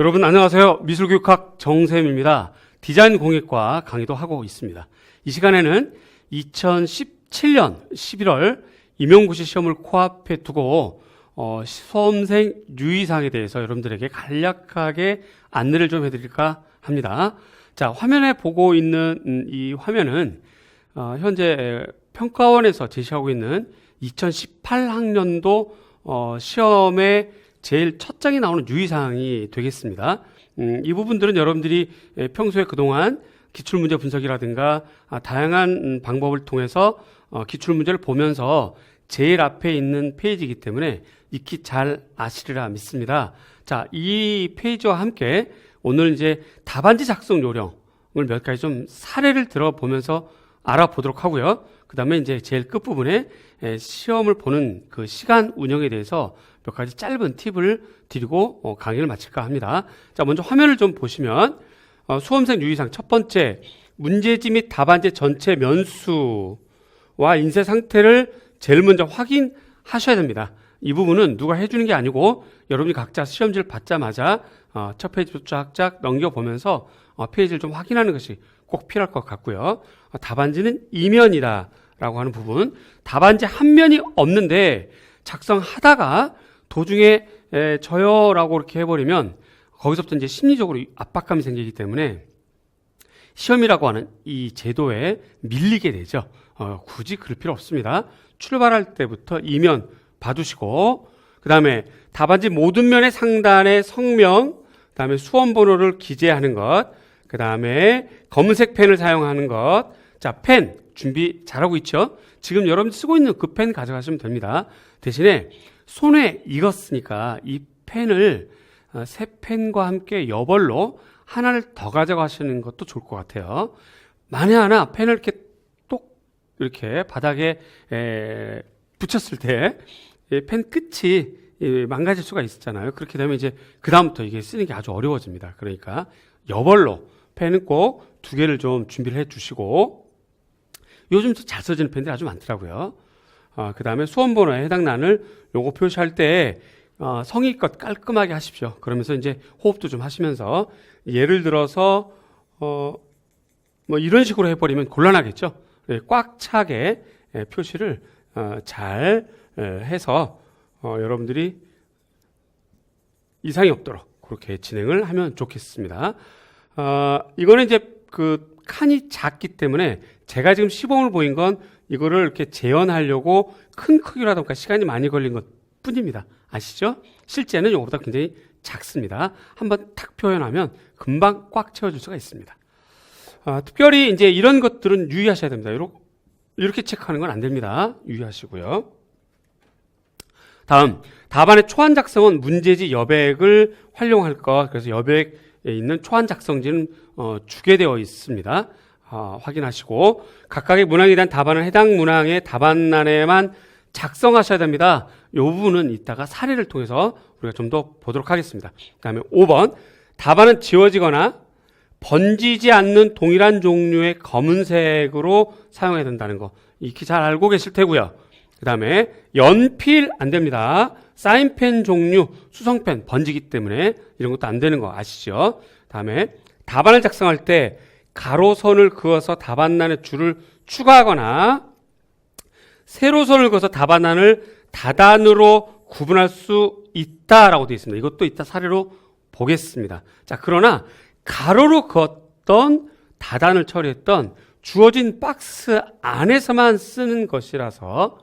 여러분 안녕하세요. 미술교육학 정쌤입니다. 디자인 공예과 강의도 하고 있습니다. 이 시간에는 2017년 11월 임용고시 시험을 코앞에 두고 어, 수험생 유의사항에 대해서 여러분들에게 간략하게 안내를 좀 해드릴까 합니다. 자, 화면에 보고 있는 음, 이 화면은 어, 현재 평가원에서 제시하고 있는 2018학년도 어, 시험에 제일 첫 장에 나오는 유의사항이 되겠습니다. 음, 이 부분들은 여러분들이 예, 평소에 그동안 기출문제 분석이라든가 아, 다양한 음, 방법을 통해서 어, 기출문제를 보면서 제일 앞에 있는 페이지이기 때문에 익히 잘 아시리라 믿습니다. 자, 이 페이지와 함께 오늘 이제 답안지 작성 요령을 몇 가지 좀 사례를 들어보면서 알아보도록 하고요. 그 다음에 이제 제일 끝부분에 예, 시험을 보는 그 시간 운영에 대해서 몇 가지 짧은 팁을 드리고 어, 강의를 마칠까 합니다. 자, 먼저 화면을 좀 보시면 어, 수험생 유의사항 첫 번째 문제지 및 답안지 전체 면수와 인쇄 상태를 제일 먼저 확인하셔야 됩니다. 이 부분은 누가 해주는 게 아니고 여러분이 각자 시험지를 받자마자 어, 첫 페이지부터 쫙쫙 넘겨보면서 어, 페이지를 좀 확인하는 것이 꼭 필요할 것 같고요. 어, 답안지는 이면이다. 라고 하는 부분. 답안지 한 면이 없는데 작성하다가 도중에 에, 저요 라고 이렇게 해버리면 거기서부터 이제 심리적으로 압박감이 생기기 때문에 시험이라고 하는 이 제도에 밀리게 되죠. 어, 굳이 그럴 필요 없습니다. 출발할 때부터 이면 봐두시고, 그 다음에 답안지 모든 면의 상단에 성명, 그 다음에 수험 번호를 기재하는 것, 그 다음에 검은색 펜을 사용하는 것, 자, 펜 준비 잘하고 있죠? 지금 여러분 쓰고 있는 그 펜 가져가시면 됩니다. 대신에 손에 익었으니까 이 펜을 어, 새 펜과 함께 여벌로 하나를 더 가져가시는 것도 좋을 것 같아요. 만에 하나 펜을 이렇게 똑 이렇게 바닥에 에, 붙였을 때 펜 끝이 망가질 수가 있잖아요. 그렇게 되면 이제 그 다음부터 이게 쓰는 게 아주 어려워집니다. 그러니까 여벌로 펜은 꼭 두 개를 좀 준비를 해주시고 요즘 잘 써지는 펜들이 아주 많더라고요. 어, 그 다음에 수험번호에 해당 란을 요거 표시할 때 어, 성의껏 깔끔하게 하십시오. 그러면서 이제 호흡도 좀 하시면서 예를 들어서 어, 뭐 이런 식으로 해버리면 곤란하겠죠. 예, 꽉 차게 예, 표시를 어, 잘 예, 해서 어, 여러분들이 이상이 없도록 그렇게 진행을 하면 좋겠습니다. 어, 이거는 이제 그 칸이 작기 때문에 제가 지금 시범을 보인 건 이거를 이렇게 재현하려고 큰 크기로 하다 보니까 시간이 많이 걸린 것 뿐입니다. 아시죠? 실제는 이거보다 굉장히 작습니다. 한번 탁 표현하면 금방 꽉 채워줄 수가 있습니다. 아, 특별히 이제 이런 것들은 유의하셔야 됩니다. 이렇게, 체크하는 건 안 됩니다. 유의하시고요. 다음, 답안의 초안 작성은 문제지 여백을 활용할 것. 그래서 여백에 있는 초안 작성지는 어, 주게 되어 있습니다. 어, 확인하시고 각각의 문항에 대한 답안은 해당 문항의 답안란에만 작성하셔야 됩니다. 이 부분은 이따가 사례를 통해서 우리가 좀 더 보도록 하겠습니다. 그 다음에 5번 답안은 지워지거나 번지지 않는 동일한 종류의 검은색으로 사용해야 된다는 거 익히 잘 알고 계실 테고요. 그 다음에 연필 안 됩니다. 사인펜 종류, 수성펜 번지기 때문에 이런 것도 안 되는 거 아시죠? 그 다음에 답안을 작성할 때 가로선을 그어서 답안란에 줄을 추가하거나 세로선을 그어서 답안란을 다단으로 구분할 수 있다라고 되어 있습니다. 이것도 이따 사례로 보겠습니다. 자, 그러나 가로로 그었던 다단을 처리했던 주어진 박스 안에서만 쓰는 것이라서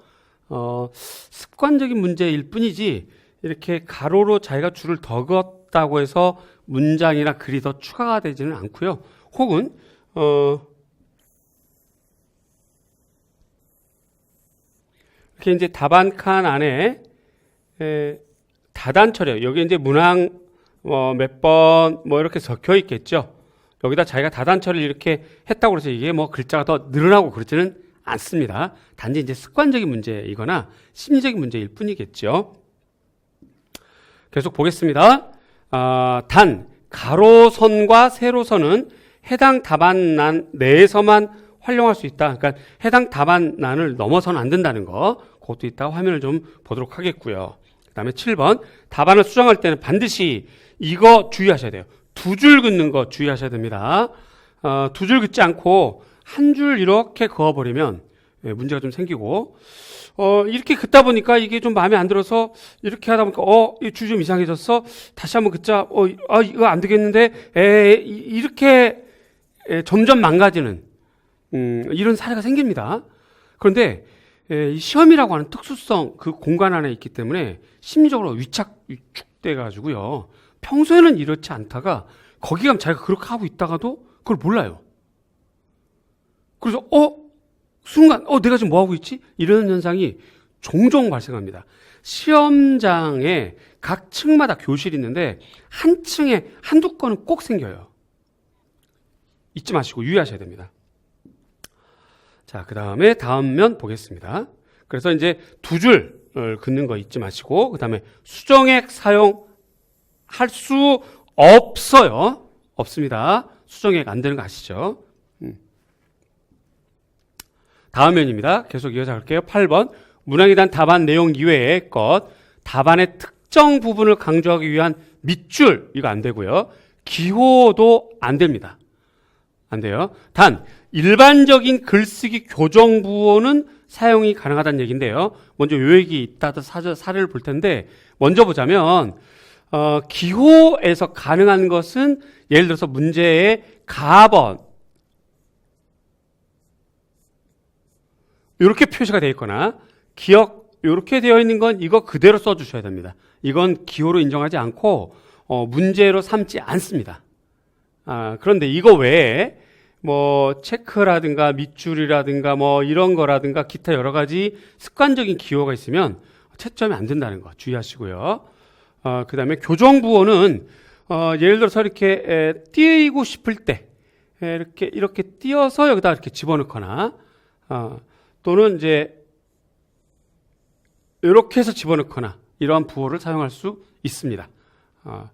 어, 습관적인 문제일 뿐이지 이렇게 가로로 자기가 줄을 더 그었다고 해서 문장이나 글이 더 추가가 되지는 않고요. 혹은 어, 이렇게 이제 답안 칸 안에 에, 다단 처리 여기 이제 문항 어, 몇 번 뭐 이렇게 적혀 있겠죠. 여기다 자기가 다단 처리를 이렇게 했다고 해서 이게 뭐 글자가 더 늘어나고 그렇지는 않습니다. 단지 이제 습관적인 문제이거나 심리적인 문제일 뿐이겠죠. 계속 보겠습니다. 아, 단 가로선과 세로선은 해당 답안란 내에서만 활용할 수 있다. 그러니까 해당 답안란을 넘어서는 안 된다는 거. 그것도 이따 화면을 좀 보도록 하겠고요. 그 그다음에 7번 답안을 수정할 때는 반드시 이거 주의하셔야 돼요. 두 줄 긋는 거 주의하셔야 됩니다. 어, 두 줄 긋지 않고 한 줄 이렇게 그어버리면 예, 문제가 좀 생기고 어, 이렇게 긋다 보니까 이게 좀 마음에 안 들어서 이렇게 하다 보니까 어, 이 줄 좀 이상해졌어. 다시 한번 긋자. 어, 아, 이거 안 되겠는데. 에, 이- 이렇게 에, 점점 망가지는 음, 이런 사례가 생깁니다. 그런데 에, 이 시험이라고 하는 특수성 그 공간 안에 있기 때문에 심리적으로 위착 위축돼 가지고요. 평소에는 이렇지 않다가 거기 가면 자기가 그렇게 하고 있다가도 그걸 몰라요. 그래서 어 순간 어 내가 지금 뭐 하고 있지? 이런 현상이 종종 발생합니다. 시험장에 각 층마다 교실이 있는데 한 층에 한두 건은 꼭 생겨요. 잊지 마시고 유의하셔야 됩니다. 자, 그 다음에 다음 면 보겠습니다. 그래서 이제 두줄 긋는 거 잊지 마시고, 그 다음에 수정액 사용할 수 없어요. 없습니다. 수정액 안 되는 거 아시죠? 음. 다음 면입니다. 계속 이어서 갈게요. 8번. 문항에 대한 답안 내용 이외의 것, 답안의 특정 부분을 강조하기 위한 밑줄, 이거 안 되고요. 기호도 안 됩니다. 안 돼요. 단, 일반적인 글쓰기 교정 부호는 사용이 가능하다는 얘기인데요. 먼저 요 얘기 사- 사례를 볼 텐데, 먼저 보자면, 어, 기호에서 가능한 것은 예를 들어서 문제의 가번, 이렇게 표시가 되어 있거나, 기억, 이렇게 되어 있는 건 이거 그대로 써 주셔야 됩니다. 이건 기호로 인정하지 않고, 어, 문제로 삼지 않습니다. 아, 그런데 이거 외에 뭐 체크라든가 밑줄이라든가 뭐 이런 거라든가 기타 여러 가지 습관적인 기호가 있으면 채점이 안 된다는 거 주의하시고요. 어, 그 다음에 교정 부호는 어, 예를 들어서 이렇게 에, 띄고 싶을 때 에, 이렇게 이렇게 띄어서 여기다 이렇게 집어넣거나 어, 또는 이제 이렇게 해서 집어넣거나 이러한 부호를 사용할 수 있습니다. 어,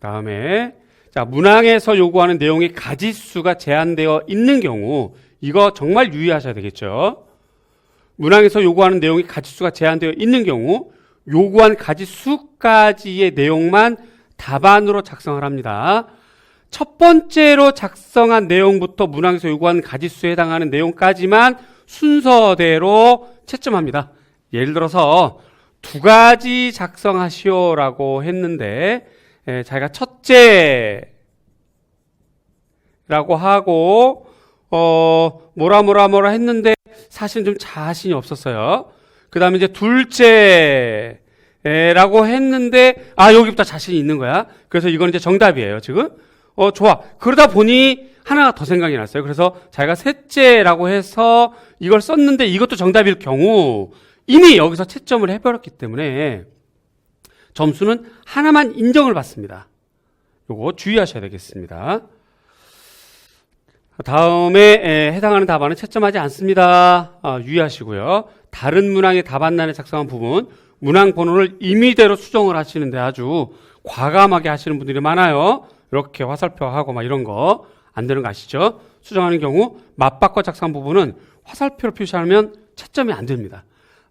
다음에 자 문항에서 요구하는 내용의 가지수가 제한되어 있는 경우 이거 정말 유의하셔야 되겠죠. 문항에서 요구하는 내용의 가지수가 제한되어 있는 경우 요구한 가지수까지의 내용만 답안으로 작성을 합니다. 첫 번째로 작성한 내용부터 문항에서 요구한 가지수에 해당하는 내용까지만 순서대로 채점합니다. 예를 들어서 두 가지 작성하시오라고 했는데 에, 자기가 첫째라고 하고 어 뭐라 뭐라 뭐라 했는데 사실은 좀 자신이 없었어요. 그 다음에 이제 둘째라고 했는데 아 여기부터 자신이 있는 거야. 그래서 이건 이제 정답이에요 지금. 어 좋아. 그러다 보니 하나가 더 생각이 났어요. 그래서 자기가 셋째라고 해서 이걸 썼는데 이것도 정답일 경우 이미 여기서 채점을 해버렸기 때문에 점수는 하나만 인정을 받습니다. 요거 주의하셔야 되겠습니다. 다음에 에, 해당하는 답안은 채점하지 않습니다. 아, 유의하시고요. 다른 문항의 답안란에 작성한 부분 문항 번호를 임의대로 수정을 하시는데 아주 과감하게 하시는 분들이 많아요. 이렇게 화살표하고 막 이런 거 안 되는 거 아시죠? 수정하는 경우 맞바꿔 작성한 부분은 화살표로 표시하면 채점이 안 됩니다.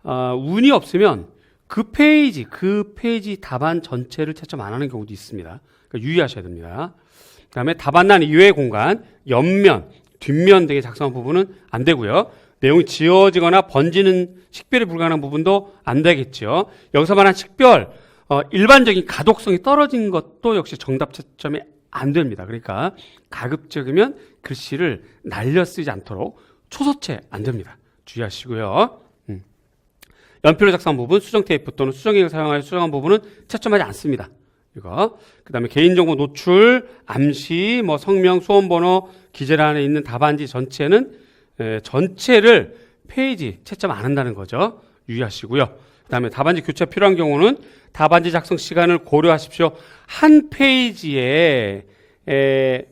아, 운이 없으면 그 페이지, 그 페이지 답안 전체를 채점 안 하는 경우도 있습니다. 그러니까 유의하셔야 됩니다. 그 다음에 답안란 이외의 공간, 옆면, 뒷면 등에 작성한 부분은 안 되고요. 내용이 지워지거나 번지는 식별이 불가능한 부분도 안 되겠죠. 여기서 말한 식별, 어, 일반적인 가독성이 떨어진 것도 역시 정답 채점이 안 됩니다. 그러니까 가급적이면 글씨를 날려 쓰지 않도록 초서체 안 됩니다. 주의하시고요. 음. 연필로 작성한 부분, 수정 테이프 또는 수정액을 사용하여 수정한 부분은 채점하지 않습니다. 이거. 그 다음에 개인정보 노출, 암시, 뭐 성명, 수험번호, 기재란에 있는 답안지 전체는 에, 전체를 페이지 채점 안 한다는 거죠. 유의하시고요. 그 다음에 답안지 교체 필요한 경우는 답안지 작성 시간을 고려하십시오. 한 페이지에 에,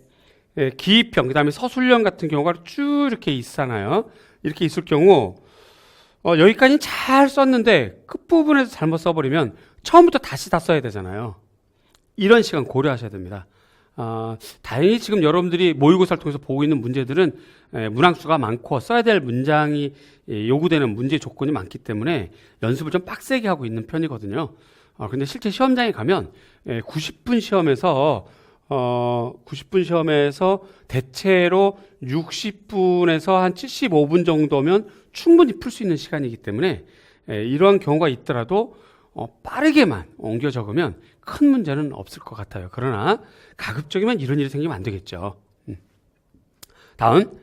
에, 기입형, 그 다음에 서술형 같은 경우가 쭉 이렇게 있잖아요. 이렇게 있을 경우 어, 여기까지는 잘 썼는데 끝부분에서 잘못 써버리면 처음부터 다시 다 써야 되잖아요. 이런 시간 고려하셔야 됩니다. 아, 다행히 지금 여러분들이 모의고사를 통해서 보고 있는 문제들은 에, 문항수가 많고 써야 될 문장이 예, 요구되는 문제 조건이 많기 때문에 연습을 좀 빡세게 하고 있는 편이거든요. 아, 근데 실제 시험장에 가면 예, 90분 시험에서 어, 90분 시험에서 대체로 60분에서 한 75분 정도면 충분히 풀 수 있는 시간이기 때문에 예, 이러한 경우가 있더라도 어, 빠르게만 옮겨 적으면 큰 문제는 없을 것 같아요. 그러나 가급적이면 이런 일이 생기면 안 되겠죠. 음. 다음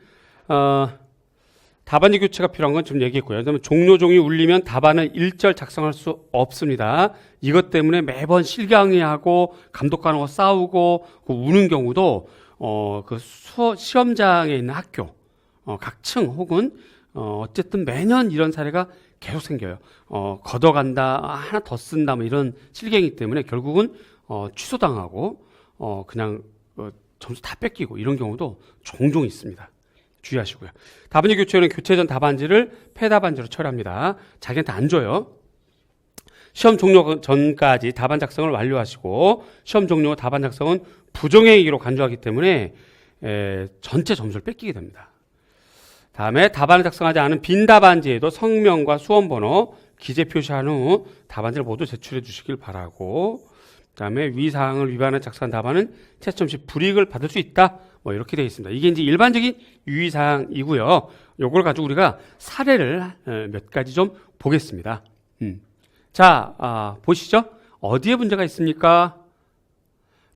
어, 답안지 교체가 필요한 건 좀 얘기했고요. 그다음에 종료종이 울리면 답안을 일절 작성할 수 없습니다. 이것 때문에 매번 실강의하고 감독관하고 싸우고 그 우는 경우도 어, 그 수어, 시험장에 있는 학교 어, 각층 혹은 어, 어쨌든 매년 이런 사례가 계속 생겨요. 어, 걷어간다, 아, 하나 더 쓴다, 뭐 이런 실갱이 때문에 결국은 어, 취소당하고 어, 그냥 어, 점수 다 뺏기고 이런 경우도 종종 있습니다. 주의하시고요. 답안지 교체는 교체 전 답안지를 폐답 안지로 처리합니다. 자기한테 안 줘요. 시험 종료 전까지 답안 작성을 완료하시고 시험 종료 후 답안 작성은 부정행위로 간주하기 때문에 에, 전체 점수를 뺏기게 됩니다. 다음에 답안을 작성하지 않은 빈 답안지에도 성명과 수험번호 기재 표시한 후 답안지를 모두 제출해 주시길 바라고 그다음에 위 사항을 위반한 작성한 답안은 채점 시 불이익을 받을 수 있다. 뭐 이렇게 되어 있습니다. 이게 이제 일반적인 유의 사항이고요. 요걸 가지고 우리가 사례를 어, 몇 가지 좀 보겠습니다. 음. 자, 아, 보시죠. 어디에 문제가 있습니까?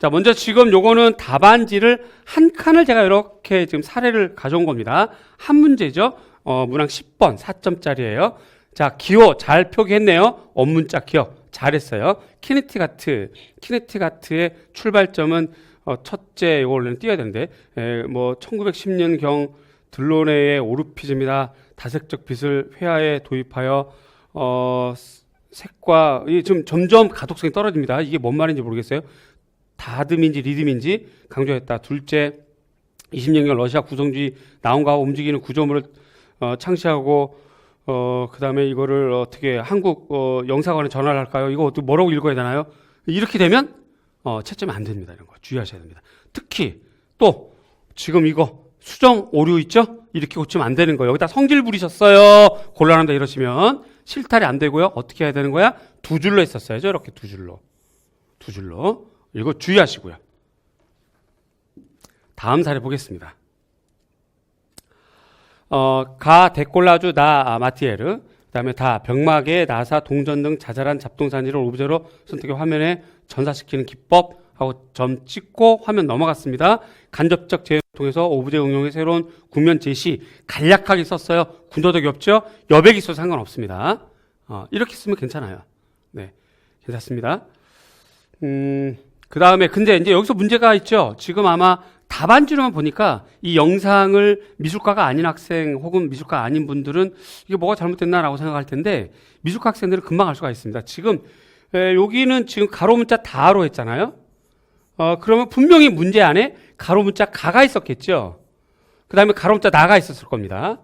자, 먼저 지금 요거는 답안지를 한 칸을 제가 이렇게 지금 사례를 가져온 겁니다. 한 문제죠. 어, 문항 10번 4점짜리예요. 자, 기호 잘 표기했네요. 원문자 기억 잘했어요. 키네티가트, 키네티가트의 출발점은 어, 첫째 이걸로는 띄어야 되는데, 에, 뭐 1910년 경 들로네의 오르피즘이다. 다색적 빛을 회화에 도입하여 어, 색과 이 지금 점점 가독성이 떨어집니다. 이게 뭔 말인지 모르겠어요. 다듬인지 리듬인지 강조했다. 둘째, 20년경 러시아 구성주의 나온과 움직이는 구조물을 어, 창시하고 어, 그다음에 이거를 어떻게 한국 어, 영사관에 전화를 할까요? 이거 어떻게 뭐라고 읽어야 되나요? 이렇게 되면 어, 채점이 안 됩니다. 이런 거 주의하셔야 됩니다. 특히 또 지금 이거 수정 오류 있죠? 이렇게 고치면 안 되는 거예요. 여기다 성질 부리셨어요. 곤란한다 이러시면 실탈이 안 되고요. 어떻게 해야 되는 거야? 두 줄로 했었어야죠. 이렇게 두 줄로. 두 줄로. 이거 주의하시고요. 다음 사례 보겠습니다. 어, 가, 데콜라주, 나, 아, 마티에르. 그 다음에 다, 병막에 나사, 동전 등 자잘한 잡동사니를 오브제로 선택해 화면에 전사시키는 기법 하고 점 찍고 화면 넘어갔습니다. 간접적 제휴를 통해서 오브제 응용의 새로운 국면 제시 간략하게 썼어요. 군더더기 없죠? 여백이 있어도 상관없습니다. 어, 이렇게 쓰면 괜찮아요. 네. 괜찮습니다. 음, 그 다음에 근데 이제 여기서 문제가 있죠. 지금 아마 답안지로만 보니까 이 영상을 미술과가 아닌 학생 혹은 미술과 아닌 분들은 이게 뭐가 잘못됐나라고 생각할 텐데 미술과 학생들은 금방 알 수가 있습니다. 지금 에, 여기는 지금 가로 문자 다로 했잖아요. 어, 그러면 분명히 문제 안에 가로 문자 가가 있었겠죠. 그 다음에 가로 문자 나가 있었을 겁니다.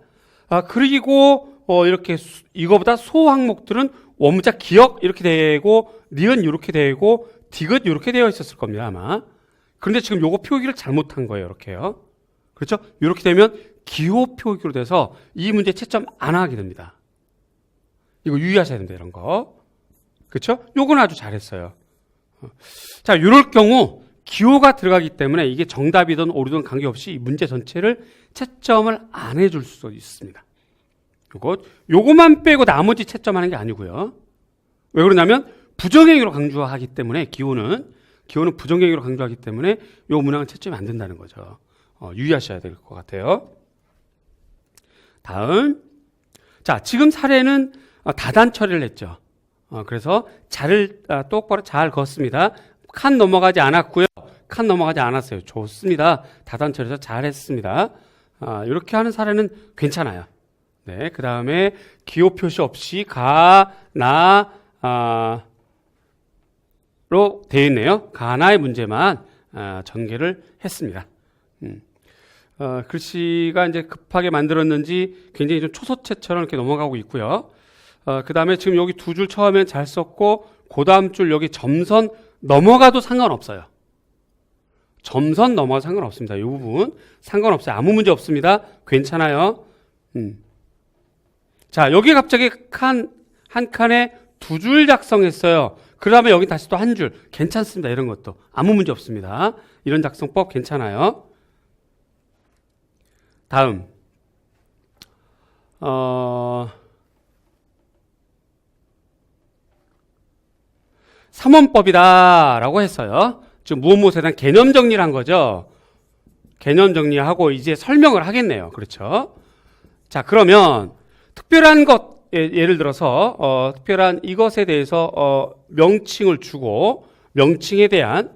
아, 그리고 어, 이렇게 수, 이거보다 소 항목들은 원문자 기억 이렇게 되고 니은 이렇게 되고 디귿 이렇게 되어 있었을 겁니다 아마. 그런데 지금 요거 표기를 잘못한 거예요 이렇게요. 그렇죠? 이렇게 되면 기호 표기로 돼서 이 문제 채점 안 하게 됩니다. 이거 유의하셔야 됩니다 이런 거. 그렇죠? 요건 아주 잘했어요. 자, 이럴 경우 기호가 들어가기 때문에 이게 정답이든 오류든 관계없이 이 문제 전체를 채점을 안 해줄 수도 있습니다. 요거, 요거만 빼고 나머지 채점하는 게 아니고요. 왜 그러냐면 부정행위로 강조하기 때문에 기호는 기호는 부정행위로 강조하기 때문에 요 문항은 채점이 안 된다는 거죠. 어, 유의하셔야 될 것 같아요. 다음, 자 지금 사례는 어, 다단 처리를 했죠. 어, 그래서 잘을 아, 똑바로 잘 걷습니다. 칸 넘어가지 않았고요. 칸 넘어가지 않았어요. 좋습니다. 다단 처리해서 잘했습니다. 아, 이렇게 하는 사례는 괜찮아요. 네, 그 다음에 기호 표시 없이 가, 나, 아, 로 되어 있네요. 가나의 문제만 아, 전개를 했습니다. 음. 어, 글씨가 이제 급하게 만들었는지 굉장히 좀 초소체처럼 이렇게 넘어가고 있고요. 어, 그 다음에 지금 여기 두 줄 처음엔 잘 썼고, 그 다음 줄 여기 점선 넘어가도 상관없어요. 점선 넘어가 상관없습니다. 이 부분 상관없어요. 아무 문제 없습니다. 괜찮아요. 음. 자, 여기 갑자기 칸, 한 칸에 두 줄 작성했어요. 그 다음에 여기 다시 또 한 줄. 괜찮습니다. 이런 것도. 아무 문제 없습니다. 이런 작성법 괜찮아요. 다음. 어, 3원법이다 라고 했어요. 지금 무엇 무엇에 대한 개념 정리를 한 거죠. 개념 정리하고 이제 설명을 하겠네요. 그렇죠. 자, 그러면 특별한 것, 예, 예를 들어서, 어, 특별한 이것에 대해서, 어, 명칭을 주고, 명칭에 대한,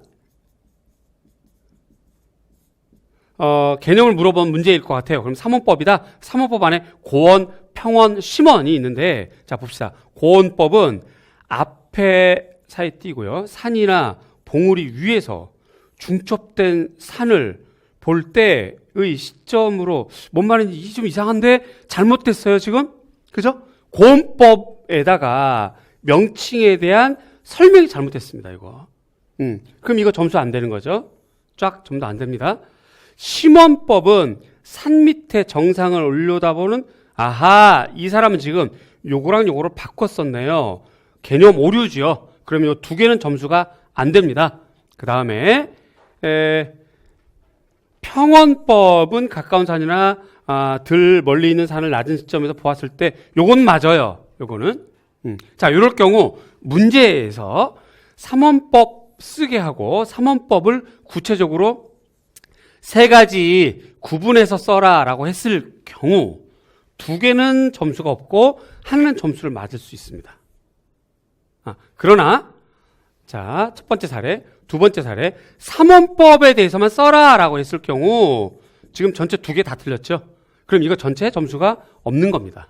어, 개념을 물어본 문제일 것 같아요. 그럼 삼원법이다. 삼원법 안에 고원, 평원, 심원이 있는데, 자, 봅시다. 고원법은 앞에 사이 띄고요. 산이나 봉우리 위에서 중첩된 산을 볼 때의 시점으로 뭔 말인지 좀 이상한데 잘못됐어요 지금 그죠? 고원법에다가 명칭에 대한 설명이 잘못됐습니다 이거. 음 그럼 이거 점수 안 되는 거죠? 쫙 점수 안 됩니다. 심원법은 산 밑에 정상을 올려다보는 아하 이 사람은 지금 요거랑 요거를 바꿨었네요. 개념 오류지요. 그러면 이두 개는 점수가 안 됩니다. 그 다음에 평원법은 가까운 산이나 아, 들 멀리 있는 산을 낮은 시점에서 보았을 때 요건 맞아요. 요거는 음. 자 이럴 경우 문제에서 삼원법 쓰게 하고 삼원법을 구체적으로 세 가지 구분해서 써라라고 했을 경우 두 개는 점수가 없고 하나는 점수를 맞을 수 있습니다. 아, 그러나 자, 첫 번째 사례, 두 번째 사례, 삼원법에 대해서만 써라라고 했을 경우 지금 전체 두 개 다 틀렸죠? 그럼 이거 전체 점수가 없는 겁니다.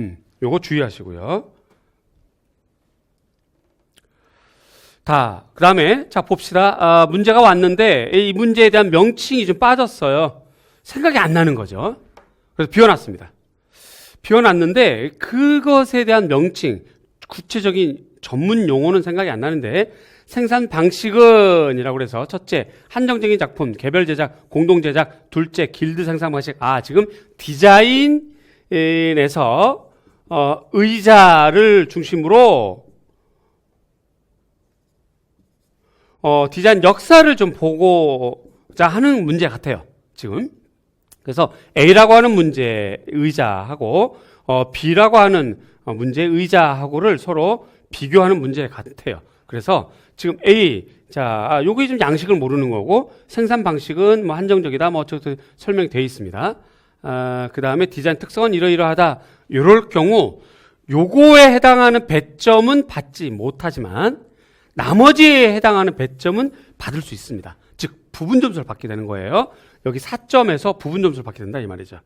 음, 요거 주의하시고요. 다, 그 다음에, 자, 봅시다. 아, 문제가 왔는데, 이 문제에 대한 명칭이 좀 빠졌어요. 생각이 안 나는 거죠. 그래서 비워놨습니다. 비워놨는데, 그것에 대한 명칭, 구체적인 전문 용어는 생각이 안 나는데 생산 방식은 이라고 그래서 첫째 한정적인 작품 개별 제작 공동 제작 둘째 길드 생산 방식 아 지금 디자인에서 어, 의자를 중심으로 어, 디자인 역사를 좀 보고자 하는 문제 같아요 지금 그래서 A라고 하는 문제 의자하고 어, B라고 하는 어, 문제 의자하고를 서로 비교하는 문제 같아요. 그래서 지금 A 자, 아, 요게 좀 양식을 모르는 거고 생산 방식은 뭐 한정적이다 뭐 설명이 되어 있습니다. 아, 그다음에 디자인 특성은 이러이러하다. 요럴 경우 요거에 해당하는 배점은 받지 못하지만 나머지에 해당하는 배점은 받을 수 있습니다. 즉 부분 점수를 받게 되는 거예요. 여기 4점에서 부분 점수를 받게 된다 이 말이죠.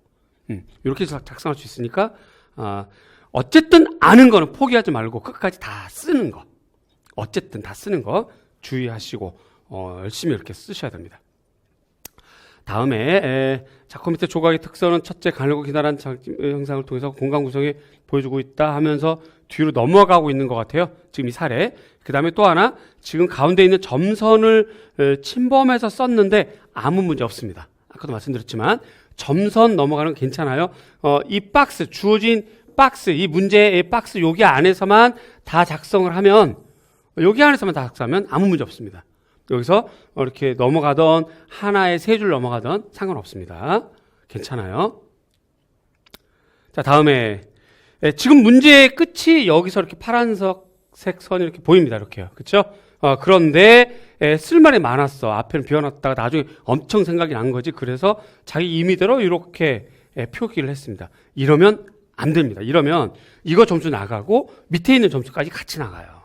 음, 이렇게 작성할 수 있으니까 아, 어쨌든 아는 거는 포기하지 말고 끝까지 다 쓰는 거. 어쨌든 다 쓰는 거 주의하시고 어, 열심히 이렇게 쓰셔야 됩니다. 다음에 에, 작품 밑에 조각의 특성은 첫째 가늘고 기다란 형상을 통해서 공간 구성에 보여주고 있다 하면서 뒤로 넘어가고 있는 것 같아요. 지금 이 사례. 그 다음에 또 하나 지금 가운데 있는 점선을 에, 침범해서 썼는데 아무 문제 없습니다. 아까도 말씀드렸지만 점선 넘어가는 건 괜찮아요. 어, 이 박스 주어진 박스, 이 문제의 박스 여기 안에서만 다 작성을 하면, 여기 안에서만 다 작성하면 아무 문제 없습니다. 여기서 이렇게 넘어가던 하나에 세줄 넘어가던 상관없습니다. 괜찮아요. 자, 다음에 예, 지금 문제의 끝이 여기서 이렇게 파란색 선이 이렇게 보입니다. 이렇게요. 그렇죠? 어, 그런데 예, 쓸말이 많았어. 앞에는 비워놨다가 나중에 엄청 생각이 난 거지. 그래서 자기 임의대로 이렇게 예, 표기를 했습니다. 이러면 안 됩니다. 이러면 이거 점수 나가고 밑에 있는 점수까지 같이 나가요.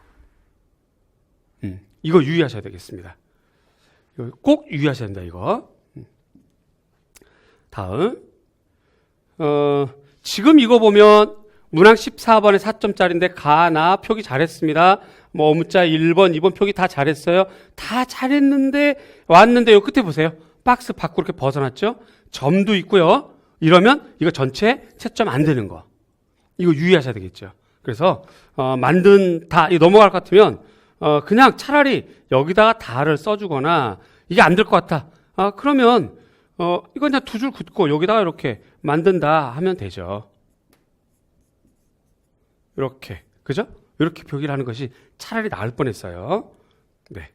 음, 이거 유의하셔야 되겠습니다. 꼭 유의하셔야 된다, 이거. 음. 다음. 어, 지금 이거 보면 문항 14번에 4점짜리인데 가, 나 표기 잘했습니다. 뭐 어무자 1번, 2번 표기 다 잘했어요. 다 잘했는데 왔는데 요 끝에 보세요. 박스 밖으로 이렇게 벗어났죠? 점도 있고요. 이러면 이거 전체 채점 안 되는 거. 이거 유의하셔야 되겠죠. 그래서 어, 만든 다 넘어갈 것 같으면 어, 그냥 차라리 여기다가 다를 써주거나 이게 안 될 것 같아. 아, 그러면 어, 이거 그냥 두 줄 긋고 여기다가 이렇게 만든다 하면 되죠. 이렇게. 그죠? 이렇게 표기를 하는 것이 차라리 나을 뻔했어요. 네.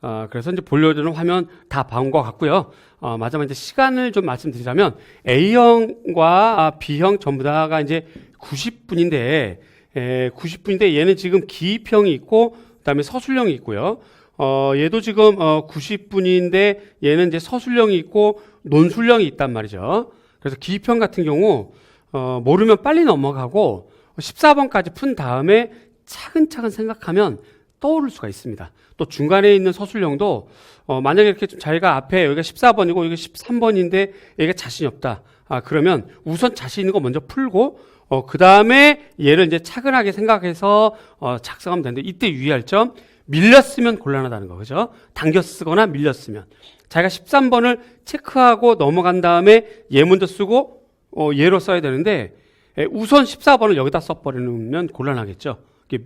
아, 그래서 이제 보려주는 화면 다 봐온 것 같고요. 어, 마지막 이제 시간을 좀 말씀드리자면 A형과 아, B형 전부 다가 이제 90분인데 에, 90분인데 얘는 지금 기입형이 있고 그다음에 서술형이 있고요. 어, 얘도 지금 어, 90분인데 얘는 이제 서술형이 있고 논술형이 있단 말이죠. 그래서 기입형 같은 경우 어, 모르면 빨리 넘어가고 14번까지 푼 다음에 차근차근 생각하면 떠오를 수가 있습니다. 또 중간에 있는 서술형도 어, 만약에 이렇게 좀 자기가 앞에 여기가 14번이고 여기가 13번인데 얘가 자신이 없다. 아, 그러면 우선 자신 있는 거 먼저 풀고 어, 그 다음에 얘를 이제 차근하게 생각해서 어, 작성하면 되는데 이때 유의할 점 밀렸으면 곤란하다는 거 그죠? 당겨 쓰거나 밀렸으면 자기가 13번을 체크하고 넘어간 다음에 얘 먼저 쓰고 어, 얘로 써야 되는데 에, 우선 14번을 여기다 써버리면 곤란하겠죠.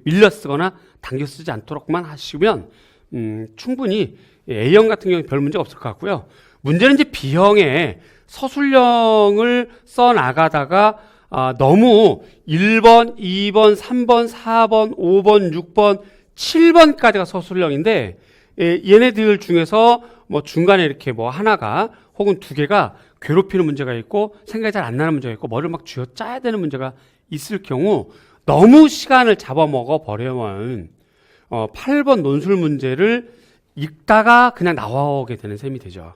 밀려 쓰거나 당겨 쓰지 않도록만 하시면 음, 충분히 A형 같은 경우는 별 문제 없을 것 같고요. 문제는 이제 B형에 서술형을 써 나가다가 아, 너무 1번, 2번, 3번, 4번, 5번, 6번, 7번까지가 서술형인데 예, 얘네들 중에서 뭐 중간에 이렇게 뭐 하나가 혹은 두 개가 괴롭히는 문제가 있고 생각이 잘 안 나는 문제가 있고 머리를 막 쥐어 짜야 되는 문제가 있을 경우 너무 시간을 잡아먹어 버려면 어, 8번 논술 문제를 읽다가 그냥 나오게 되는 셈이 되죠.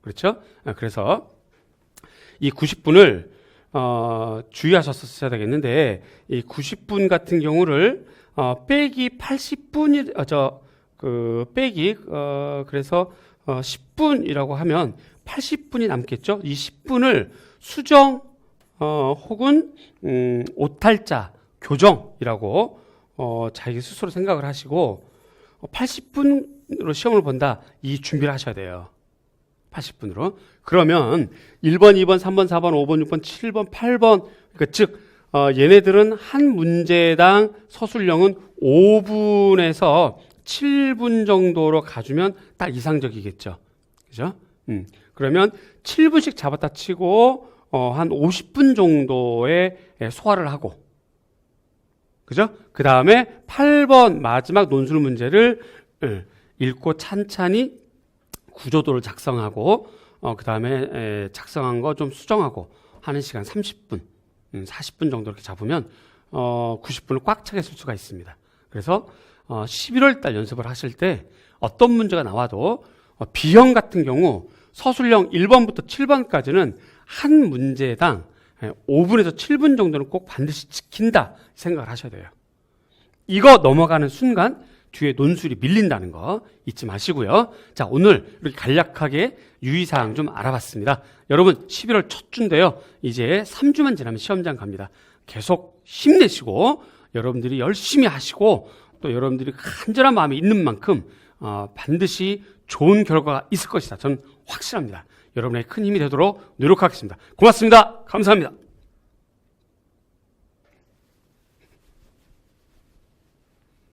그렇죠? 아, 그래서 이 90분을 어, 주의하셨어야 되겠는데 이 90분 같은 경우를 어, 빼기 80분이 어, 저그 빼기 어, 그래서 어, 10분이라고 하면 80분이 남겠죠. 이 10분을 수정 어, 혹은 음, 오탈자 교정이라고 어, 자기 스스로 생각을 하시고 어, 80분으로 시험을 본다 이 준비를 하셔야 돼요. 80분으로. 그러면 1번, 2번, 3번, 4번, 5번, 6번, 7번, 8번 그러니까 즉 어, 얘네들은 한 문제당 서술령은 5분에서 7분 정도로 가주면 딱 이상적이겠죠. 그죠? 음. 그러면 7분씩 잡았다 치고 어, 한 50분 정도의 예, 소화를 하고 그죠? 그 다음에 8번 마지막 논술 문제를 예, 읽고 찬찬히 구조도를 작성하고 어, 그 다음에 작성한 거 좀 수정하고 하는 시간 30분, 음, 40분 정도 이렇게 잡으면 어, 90분을 꽉 차게 쓸 수가 있습니다. 그래서 어, 11월 달 연습을 하실 때 어떤 문제가 나와도 어, B형 같은 경우 서술형 1번부터 7번까지는 한 문제당 5분에서 7분 정도는 꼭 반드시 지킨다 생각을 하셔야 돼요. 이거 넘어가는 순간 뒤에 논술이 밀린다는 거 잊지 마시고요. 자, 오늘 이렇게 간략하게 유의사항 좀 알아봤습니다. 여러분, 11월 첫 주인데요. 이제 3주만 지나면 시험장 갑니다. 계속 힘내시고, 여러분들이 열심히 하시고, 또 여러분들이 간절한 마음이 있는 만큼, 어, 반드시 좋은 결과가 있을 것이다. 저는 확실합니다. 여러분의 큰 힘이 되도록 노력하겠습니다. 고맙습니다. 감사합니다.